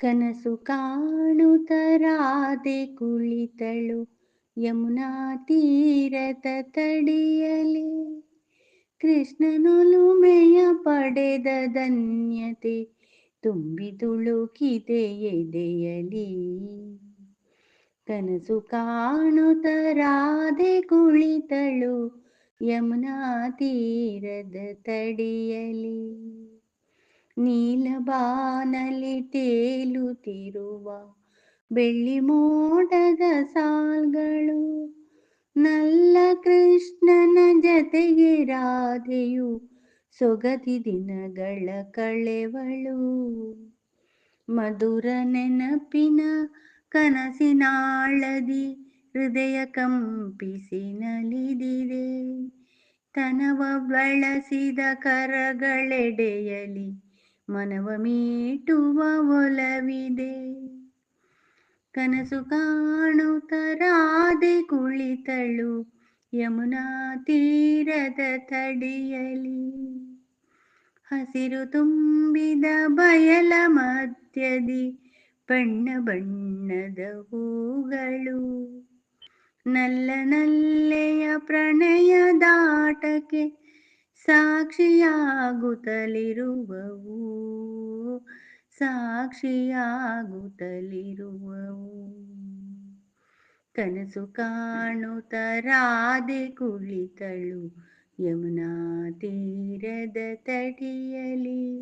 ಕನಸು ಕಾಣುತ್ತರಾದೆ ಕುಳಿತಳು, ಯಮುನಾ ತೀರದ ತಡಿಯಲಿ. ಕೃಷ್ಣನೊಲುಮೆಯ ಪಡೆದ ಧನ್ಯತೆ ತುಂಬಿ ತುಳುಕಿದೆ ಎದೆಯಲಿ. ಕನಸು ಕಾಣುತ್ತರಾದೆ ಕುಳಿತಳು, ಯಮುನಾ ತೀರದ ತಡಿಯಲಿ. ನೀಲಬಾನಲಿ ತೇಲುತ್ತಿರುವ ಬೆಳ್ಳಿ ಮೋಡದ ಸಾಲ್ಗಳು, ನಲ್ಲ ಕೃಷ್ಣನ ಜತೆಗೆ ರಾಧೆಯು ಸೊಗತಿ ದಿನಗಳ ಕಳೆವಳು. ಮಧುರ ನೆನಪಿನ ಕನಸಿನಾಳದಿ ಹೃದಯ ಕಂಪಿಸಿ ನಲಿದಿದೆ ತನವ ಬಳಸಿದ ಕರಗಳೆಡೆಯಲಿ ಮನವ ಮೀಟುವ ಒಲವಿದೆ ಕನಸು ಕಾಣುತ್ತರಾದೆ ಕುಳಿತಳು, ಯಮುನಾ ತೀರದ ತಡಿಯಲಿ. ಹಸಿರು ತುಂಬಿದ ಬಯಲ ಮಧ್ಯದಿ, ಬಣ್ಣ ಬಣ್ಣದ ಹೂಗಳು. ನಲ್ಲ ನಲ್ಲೆಯ ಪ್ರಣಯದಾಟಕ್ಕೆ ಸಾಕ್ಷಿಯಾಗುತ್ತಲಿರುವವು ಸಾಕ್ಷಿಯಾಗುತ್ತಲಿರುವವು. ಕನಸು ಕಾಣುತ್ತರಾದೆ ಕುಳಿತಳು ಯಮುನಾ ತೀರದ ತಡಿಯಲಿ